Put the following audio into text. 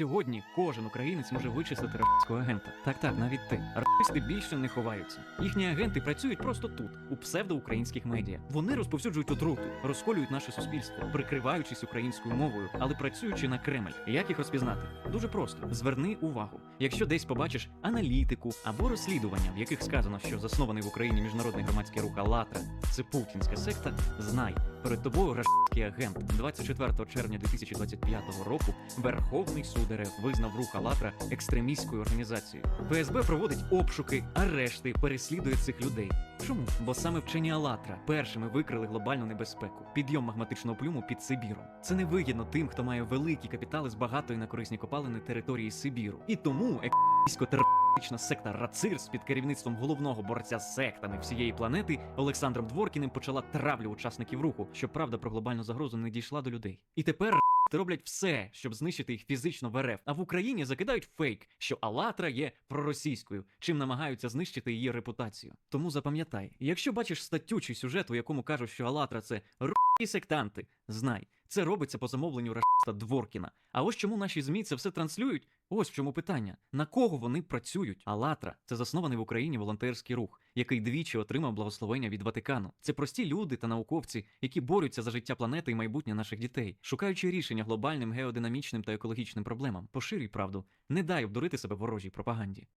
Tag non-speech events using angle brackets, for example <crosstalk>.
Сьогодні кожен українець може вичислити рашистського агента. Так, так, навіть ти. Рашисти більше не ховаються. Їхні агенти працюють просто тут, у псевдоукраїнських медіа. Вони розповсюджують отруту, розколюють наше суспільство, прикриваючись українською мовою, але працюючи на Кремль. Як їх розпізнати? Дуже просто. Зверни увагу. Якщо десь побачиш аналітику або розслідування, в яких сказано, що заснований в Україні міжнародний громадський рух «АЛЛАТРА» – це путінська секта, знай, перед тобою рашистський агент. 24 червня 2025 року Верховний суд РФ визнав рух «АЛЛАТРА» екстремістською організацією. ФСБ проводить обшуки, арешти, переслідує цих людей. Чому? Бо саме вчені «АЛЛАТРА» першими викрили глобальну небезпеку підйом магматичного плюму під Сибіром. Це невигідно тим, хто має великі капітали з багатої на корисні копалини території Сибіру. І тому екстремістсько-терористична секта Рацирс під керівництвом головного борця з сектами всієї планети Олександром Дворкіним почала травлю учасників руху, щоб правда про глобальну загрозу не дійшла до людей. І тепер <laughs> роблять все, щоб знищити їх фізично в РФ. А в Україні закидають фейк, що Алатра є проросійською, чим намагаються знищити її репутацію. Тому запам'ятай, якщо бачиш статтю чи сюжет, у якому кажуть, що Алатра це <laughs> і сектанти, знай, це робиться по замовленню рашиста Дворкіна. А ось чому наші змі це все транслюють? Ось в чому питання: на кого вони працюють? Алатра це заснований в Україні волонтерський рух, який двічі отримав благословення від Ватикану. Це прості люди та науковці, які борються за життя планети і майбутнє наших дітей, шукаючи рішення глобальним геодинамічним та екологічним проблемам. Поширюй правду, не дай обдурити себе ворожій пропаганді.